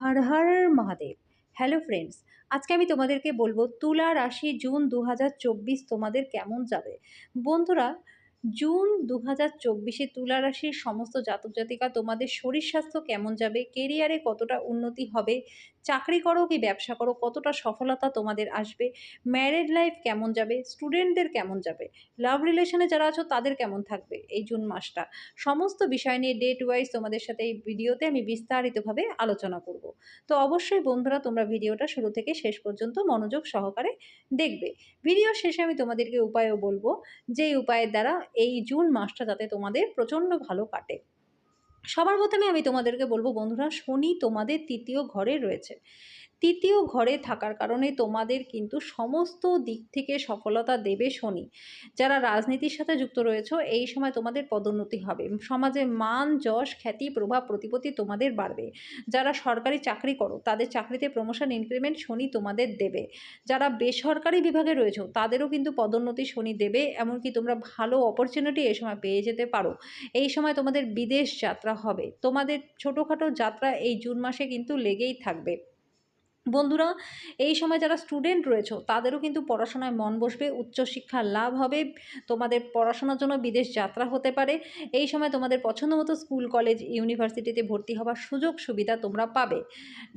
হর Har Mahadev. Hello friends আজকে আমি তোমাদেরকে বলব, তুলা রাশি জুন দু হাজার চব্বিশ তোমাদের কেমন যাবে? বন্ধুরা, জুন দু হাজার চব্বিশে তুলা রাশির সমস্ত জাতক জাতিকা তোমাদের শরীর স্বাস্থ্য কেমন যাবে? কেরিয়ারে কতটা উন্নতি হবে? চাকরি করো কি ব্যবসা করো? কতটা সফলতা তোমাদের আসবে? ম্যারেড লাইফ কেমন যাবে? স্টুডেন্টদের কেমন যাবে? লাভ রিলেশনে যারা আছো তাদের কেমন থাকবে এই জুন মাসটা? সমস্ত বিষয় নিয়ে ডেট ওয়াইজ তোমাদের সাথে এই ভিডিওতে আমি বিস্তারিতভাবে আলোচনা করব। তো অবশ্যই বন্ধুরা, তোমরা ভিডিওটা শুরু থেকে শেষ পর্যন্ত মনোযোগ সহকারে দেখবে। ভিডিও শেষে আমি তোমাদেরকে উপায়ও বলব। যেই উপায়ের দ্বারা এই জুন মাসটা যাতে তোমাদের প্রচণ্ড ভালো কাটে। সবার প্রথমে আমি তোমাদেরকে বলব বন্ধুরা শনি তোমাদের তৃতীয় ঘরে রয়েছে। তৃতীয় ঘরে থাকার কারণে তোমাদের কিন্তু সমস্ত দিক থেকে সফলতা দেবে শনি। যারা রাজনীতির সাথে যুক্ত রয়েছে, এই সময় তোমাদের পদোন্নতি হবে। সমাজে মান, যশ, খ্যাতি, প্রভাব, প্রতিপত্তি তোমাদের বাড়বে। যারা সরকারি চাকরি করো, তাদের চাকরিতে প্রমোশন ইনক্রিমেন্ট শনি তোমাদের দেবে। যারা বেসরকারি বিভাগে রয়েছে, তাদেরও কিন্তু পদোন্নতি শনি দেবে, এমনকি তোমরা ভালো অপরচুনিটি এই সময় পেয়ে যেতে পারো। এই সময় তোমাদের বিদেশ যাত্রা হবে। তোমাদের ছোটোখাটো যাত্রা এই জুন মাসে কিন্তু লেগেই থাকবে। বন্ধুরা, এই সময় যারা স্টুডেন্ট রয়েছে, তাদেরও কিন্তু পড়াশোনায় মন বসবে, উচ্চশিক্ষার লাভ হবে, তোমাদের পড়াশোনার জন্য বিদেশ যাত্রা হতে পারে। এই সময় তোমাদের পছন্দ মতো স্কুল কলেজ ইউনিভার্সিটিতে ভর্তি হওয়ার সুযোগ সুবিধা তোমরা পাবে।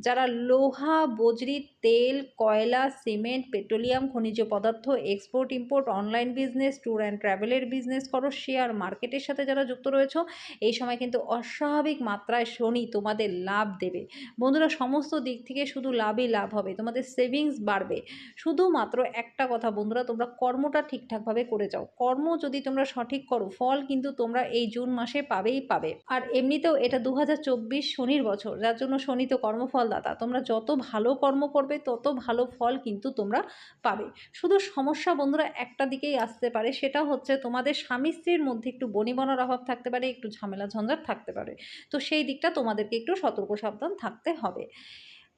যারা লোহা, বজরি, তেল, কয়লা, সিমেন্ট, পেট্রোলিয়াম, খনিজ পদার্থ export import online business tour and ট্রাভেলের বিজনেস করো শেয়ার মার্কেটের সাথে যারা যুক্ত রয়েছে, এই সময় কিন্তু অস্বাভাবিক মাত্রায় শনি তোমাদের লাভ দেবে। বন্ধুরা, সমস্ত দিক থেকে শুধু লাভই লাভ হবে, তোমাদের সেভিংস বাড়বে। শুধুমাত্র একটা কথা বন্ধুরা, তোমরা কর্মটা ঠিকঠাকভাবে করে যাও। কর্ম যদি তোমরা সঠিক করো, ফল কিন্তু তোমরা এই জুন মাসে পাবেই পাবে। আর এমনিতেও এটা দু হাজার চব্বিশ শনির বছর, যার জন্য শনি তো কর্মফলদাতা। তোমরা যত ভালো কর্ম করবে, তত ভালো ফল কিন্তু তোমরা পাবে। শুধু সমস্যা বন্ধুরা একটা দিকেই আসতে পারে, সেটা হচ্ছে তোমাদের স্বামী স্ত্রীর মধ্যে একটু বনিবনার অভাব থাকতে পারে, একটু ঝামেলা ঝঞ্ঝাট থাকতে পারে। তো সেই দিকটা তোমাদেরকে একটু সতর্ক সাবধান থাকতে হবে।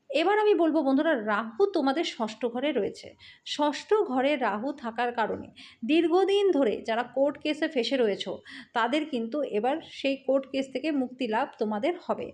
এবার আমি বলব বন্ধুরা, রাহু তোমাদের ষষ্ঠ ঘরে রয়েছে। ষষ্ঠ ঘরে রাহু থাকার কারণে দীর্ঘদিন ধরে যারা কোর্ট কেসে ফেসে রয়েছ, তাদের কিন্তু এবার সেই কোর্ট কেস থেকে মুক্তি লাভ তোমাদের হবে।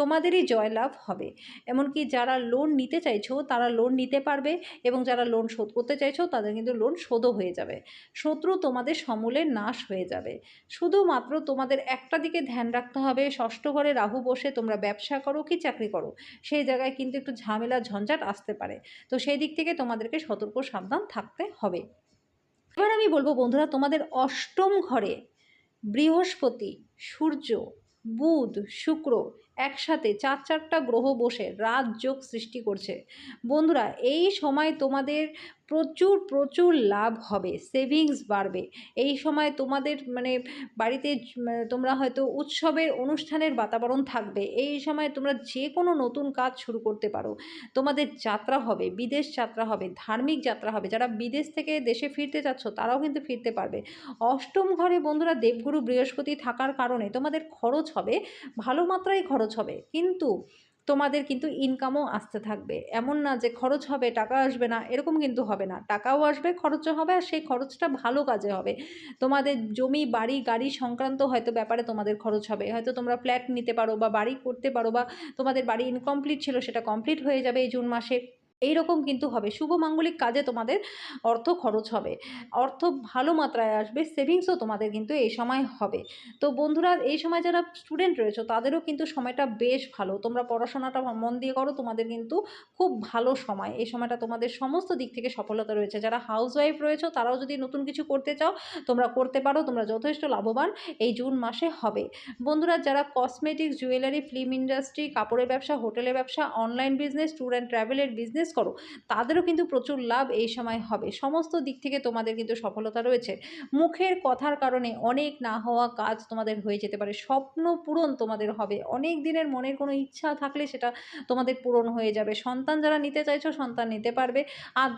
তোমাদেরই জয়লাভ হবে। এমনকি যারা লোন নিতে চাইছো, তারা লোন নিতে পারবে এবং যারা লোন শোধ করতে চাইছো, তাদের কিন্তু লোন শোধও হয়ে যাবে। শত্রু তোমাদের সমূলে নাশ হয়ে যাবে। শুধুমাত্র তোমাদের একটা দিকে ধ্যান রাখতে হবে, ষষ্ঠ ঘরে রাহু বসে তোমরা ব্যবসা করো কি চাকরি করো, সেই জায়গায় কিন্তু একটু ঝামেলা, ঝঞ্ঝাট আসতে পারে। তো সেই দিক থেকে তোমাদেরকে সতর্ক, সাবধান থাকতে হবে। এবার আমি বলব বন্ধুরা, তোমাদের অষ্টম ঘরে বৃহস্পতি, সূর্য, বুধ, শুক্র একসাথে চার চারটা গ্রহ বসে রাজযোগ সৃষ্টি করছে। বন্ধুরা, এই সময় তোমাদের প্রচুর প্রচুর লাভ হবে সেভিংস বাড়বে। এই সময় তোমাদের মানে বাড়িতে তোমরা হয়তো উৎসবের, অনুষ্ঠানের বাতাবরণ থাকবে। এই সময় তোমরা যে কোনো নতুন কাজ শুরু করতে পারো। তোমাদের যাত্রা হবে, বিদেশ যাত্রা হবে, ধার্মিক যাত্রা হবে। যারা বিদেশ থেকে দেশে ফিরতে চাচ্ছ, তারাও কিন্তু ফিরতে পারবে। অষ্টম ঘরে বন্ধুরা, দেবগুরু বৃহস্পতি থাকার কারণে তোমাদের খরচ হবে ভালো মাত্রায় খরচ হবে। কিন্তু তোমাদের কিন্তু ইনকামও আসতে থাকবে। এমন না যে খরচ হবে, টাকা আসবে না, এরকম কিন্তু হবে না। টাকাও আসবে, খরচও হবে, আর সেই খরচটা ভালো কাজে হবে। তোমাদের জমি, বাড়ি, গাড়ি সংক্রান্ত হয়তো ব্যাপারে তোমাদের খরচ হবে। হয়তো তোমরা ফ্ল্যাট নিতে পারো বা বাড়ি করতে পারো বা তোমাদের বাড়ি ইনকমপ্লিট ছিল, সেটা কমপ্লিট হয়ে যাবে এই জুন মাসে। এই রকম কিন্তু হবে। শুভ মাঙ্গলিক কাজে তোমাদের অর্থ খরচ হবে। অর্থ ভালো মাত্রায় আসবে সেভিংসও তোমাদের কিন্তু এই সময় হবে। তো বন্ধুরা, এই সময় যারা স্টুডেন্ট রয়েছে, তাদেরও কিন্তু সময়টা বেশ ভালো। তোমরা পড়াশোনাটা মন দিয়ে করো, তোমাদের কিন্তু খুব ভালো সময়। এই সময়টা তোমাদের সমস্ত দিক থেকে সফলতা রয়েছে। যারা হাউস ওয়াইফ রয়েছে, তারাও যদি নতুন কিছু করতে চাও, তোমরা করতে পারো, তোমরা যথেষ্ট লাভবান এই জুন মাসে হবে। বন্ধুরা, যারা কসমেটিক্স জুয়েলারি ফিল্ম ইন্ডাস্ট্রি কাপড়ের ব্যবসা হোটেলের ব্যবসা অনলাইন বিজনেস ট্যুর অ্যান্ড ট্রাভেলের বিজনেস বিজনেস করো, তাদেরও কিন্তু প্রচুর লাভ এই সময় হবে। সমস্ত দিক থেকে তোমাদের কিন্তু সফলতা রয়েছে। মুখের কথার কারণে অনেক না হওয়া কাজ তোমাদের হয়ে যেতে পারে। স্বপ্ন পূরণ তোমাদের হবে। অনেক দিনের মনের কোনো ইচ্ছা থাকলে সেটা তোমাদের পূরণ হয়ে যাবে। সন্তান যারা নিতে চাইছো, সন্তান নিতে পারবে। আর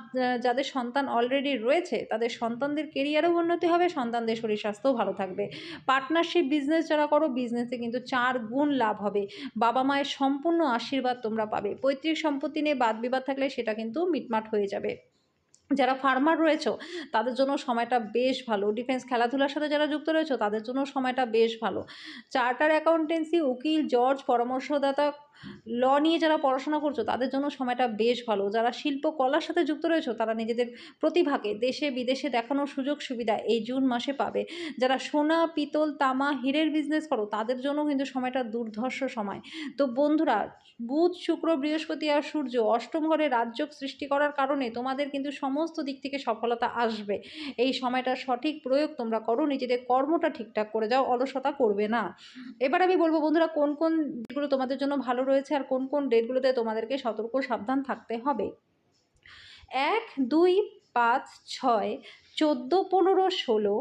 যাদের সন্তান অলরেডি রয়েছে, তাদের সন্তানদের কেরিয়ারও উন্নতি হবে, সন্তানদের শরীর স্বাস্থ্যও ভালো থাকবে। পার্টনারশিপ বিজনেস যারা করো বিজনেসে কিন্তু চার গুণ লাভ হবে। বাবা মায়ের সম্পূর্ণ আশীর্বাদ তোমরা পাবে। পৈতৃক সম্পত্তি নিয়ে বাদ বিবাদ থাকলে সেটা কিন্তু মিটমাট হয়ে যাবে। যারা ফার্মার রয়েছে, তাদের জন্য সময়টা বেশ ভালো। ডিফেন্স খেলাধুলার সাথে যারা যুক্ত রয়েছে, তাদের জন্য সময়টা বেশ ভালো। চার্টার অ্যাকাউন্টেন্সি উকিল জজ পরামর্শদাতা ল নিয়ে যারা পড়াশোনা করছ, তাদের জন্য সময়টা বেশ ভালো। যারা শিল্পকলার সাথে যুক্ত রয়েছে, তারা নিজেদের প্রতিভাকে দেশে বিদেশে দেখানোর সুযোগ সুবিধা এই জুন মাসে পাবে। যারা সোনা, পিতল, তামা, হীরের বিজনেস করো, তাদের জন্য কিন্তু সময়টা দুর্ধর্ষ সময়। তো বন্ধুরা, বুধ, শুক্র, বৃহস্পতি আর সূর্য অষ্টম ঘরে রাজযোগ সৃষ্টি করার কারণে তোমাদের কিন্তু সমস্ত দিক থেকে সফলতা আসবে। এই সময়টার সঠিক প্রয়োগ তোমরা করো, নিজেদের কর্মটা ঠিকঠাক করে যাও, অলসতা করবে না। এবার আমি বলব বন্ধুরা, কোন কোন ডেটগুলো তোমাদের জন্য ভালো রয়েছে আর কোন কোন ডেটগুলোতে তোমাদেরকে সতর্ক সাবধান থাকতে হবে? এক, দুই, পাঁচ, ছয়, চোদ্দ, পনেরো, ষোলো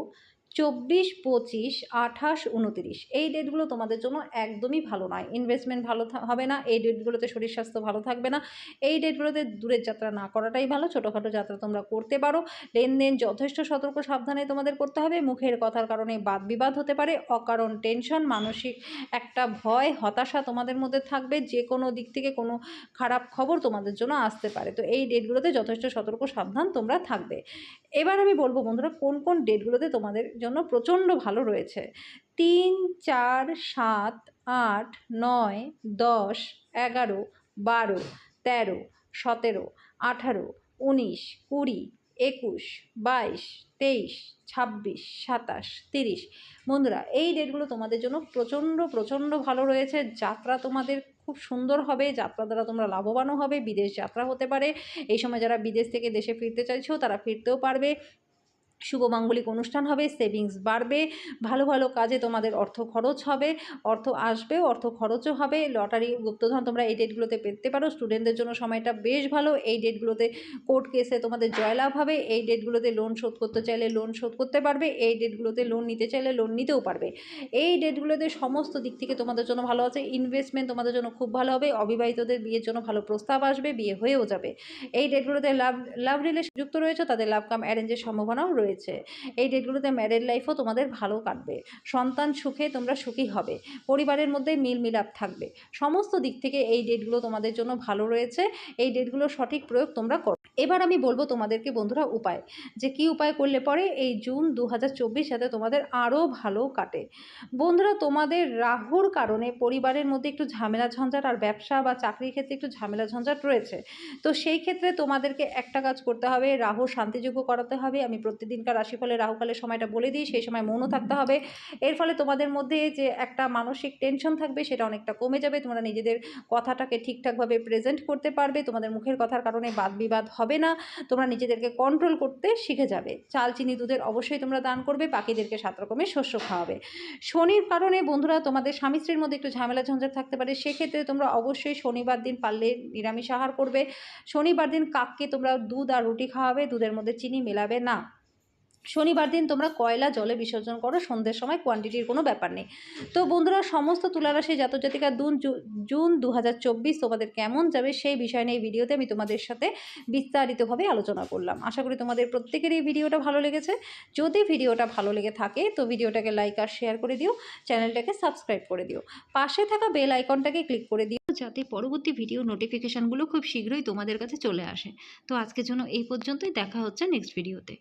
চব্বিশ পঁচিশ আঠাশ উনতিরিশ। এই ডেটগুলো তোমাদের জন্য একদমই ভালো নয়। ইনভেস্টমেন্ট ভালো হবে না। এই ডেটগুলোতে শরীর স্বাস্থ্য ভালো থাকবে না। এই ডেটগুলোতে দূরের যাত্রা না করাটাই ভালো। ছোটোখাটো যাত্রা তোমরা করতে পারো। লেনদেন যথেষ্ট সতর্ক সাবধানে তোমাদের করতে হবে। মুখের কথার কারণে বাদ বিবাদ হতে পারে। অকারণ টেনশন মানসিক একটা ভয়, হতাশা তোমাদের মধ্যে থাকবে। যে কোনো দিক থেকে কোনো খারাপ খবর তোমাদের জন্য আসতে পারে। তো এই ডেটগুলোতে যথেষ্ট সতর্ক সাবধান তোমরা থাকবে। এবার আমি বলব বন্ধুরা, কোন কোন ডেটগুলোতে তোমাদের জন্য প্রচণ্ড ভালো রয়েছে। তিন, চার, সাত, আট, নয়, দশ, এগারো, বারো, তেরো, সতেরো, আঠারো, উনিশ, কুড়ি, একুশ, বাইশ, তেইশ, ছাব্বিশ, সাতাশ, তিরিশ। বন্ধুরা, এই ডেটগুলো তোমাদের জন্য প্রচণ্ড প্রচণ্ড ভালো রয়েছে। যাত্রা তোমাদের খুব সুন্দর হবে, যাত্রা দ্বারা তোমরা লাভবানও হবে, বিদেশ যাত্রা হতে পারে। এই সময় যারা বিদেশ থেকে দেশে ফিরতে চাইছো, তারা ফিরতেও পারবে। শুভ মাঙ্গলিক অনুষ্ঠান হবে সেভিংস বাড়বে, ভালো ভালো কাজে তোমাদের অর্থ খরচ হবে, অর্থ আসবে, অর্থ খরচও হবে লটারি গুপ্তধন তোমরা এই ডেটগুলোতে পেতে পারো স্টুডেন্টদের জন্য সময়টা বেশ ভালো, এই ডেটগুলোতে কোর্ট কেসে তোমাদের জয়লাভ হবে, এই ডেটগুলোতে লোন শোধ করতে চাইলে লোন শোধ করতে পারবে, এই ডেটগুলোতে লোন নিতে চাইলে লোন নিতেও পারবে। এই ডেটগুলোতে সমস্ত দিক থেকে তোমাদের জন্য ভালো আছে ইনভেস্টমেন্ট তোমাদের জন্য খুব ভালো হবে, অবিবাহিতদের বিয়ের জন্য ভালো প্রস্তাব আসবে, বিয়ে হয়েও যাবে। এই ডেটগুলোতে লাভ লাভ রিলেশন যুক্ত রয়েছে, তাদের লাভ কাম অ্যারেঞ্জের সম্ভাবনাও রয়েছে এই ডেটগুলোতে ম্যারেড লাইফও তোমাদের ভালো কাটবে। সন্তান সুখে তোমরা সুখী হবে। পরিবারের মধ্যে মিল মিলাপ থাকবে। সমস্ত দিক থেকে এই ডেটগুলো তোমাদের জন্য ভালো রয়েছে। এই ডেটগুলো সঠিক প্রয়োগ তোমরা করো। এবার আমি বলব তোমাদেরকে বন্ধুরা উপায়, যে কি উপায় করলে পরে এই জুন দু হাজার চব্বিশ সাথে তোমাদের আরও ভালো কাটে। বন্ধুরা, তোমাদের রাহুর কারণে পরিবারের মধ্যে একটু ঝামেলা ঝঞ্ঝাট আর ব্যবসা বা চাকরির ক্ষেত্রে একটু ঝামেলা ঝঞ্ঝাট রয়েছে। তো সেই ক্ষেত্রে তোমাদেরকে একটা কাজ করতে হবে, রাহু শান্তিযোগ্য করাতে হবে। আমি প্রতিদিনকার রাশিফলে রাহুকালের সময়টা বলে দিই, সেই সময় মৌন থাকতে হবে। এর ফলে তোমাদের মধ্যে যে একটা মানসিক টেনশন থাকবে, সেটা অনেকটা কমে যাবে। তোমরা নিজেদের কথাটাকে ঠিকঠাকভাবে প্রেজেন্ট করতে পারবে। তোমাদের মুখের কথার কারণে বাদ বিবাদ হবে না। তোমরা নিজেদেরকে কন্ট্রোল করতে শিখে যাবে। চাল, চিনি, দুধের অবশ্যই তোমরা দান করবে পাখিদেরকে সাত রকমের শস্য খাওয়াবে। শনির কারণে বন্ধুরা, তোমাদের স্বামী স্ত্রীর মধ্যে একটু ঝামেলা, ঝঞ্ঝাট থাকতে পারে। সেক্ষেত্রে তোমরা অবশ্যই শনিবার দিন পারলে নিরামিষ আহার করবে। শনিবার দিন কাককে তোমরা দুধ আর রুটি খাওয়াবে। দুধের মধ্যে চিনি মেলাবে না। শনিবার দিন তোমরা কয়লা জলে বিসর্জন করো, সন্ধ্যের সময় কোয়ান্টিটির কোনো ব্যাপার নেই। তো বন্ধুরা, সমস্ত তুলারাশি, জাতজাতিকা জুন জুন দু হাজার চব্বিশ তোমাদের কেমন যাবে সেই বিষয় নিয়ে ভিডিওতে আমি তোমাদের সাথে বিস্তারিতভাবে আলোচনা করলাম। আশা করি তোমাদের প্রত্যেকের এই ভিডিওটা ভালো লেগেছে। যদি ভিডিওটা ভালো লেগে থাকে, তো ভিডিওটাকে লাইক আর শেয়ার করে দিও, চ্যানেলটাকে সাবস্ক্রাইব করে দিও। পাশে থাকা বেল আইকনটাকে ক্লিক করে দিও, যাতে পরবর্তী ভিডিও নোটিফিকেশানগুলো খুব শীঘ্রই তোমাদের কাছে চলে আসে। তো আজকের জন্য এই পর্যন্তই, দেখা হচ্ছে নেক্সট ভিডিওতে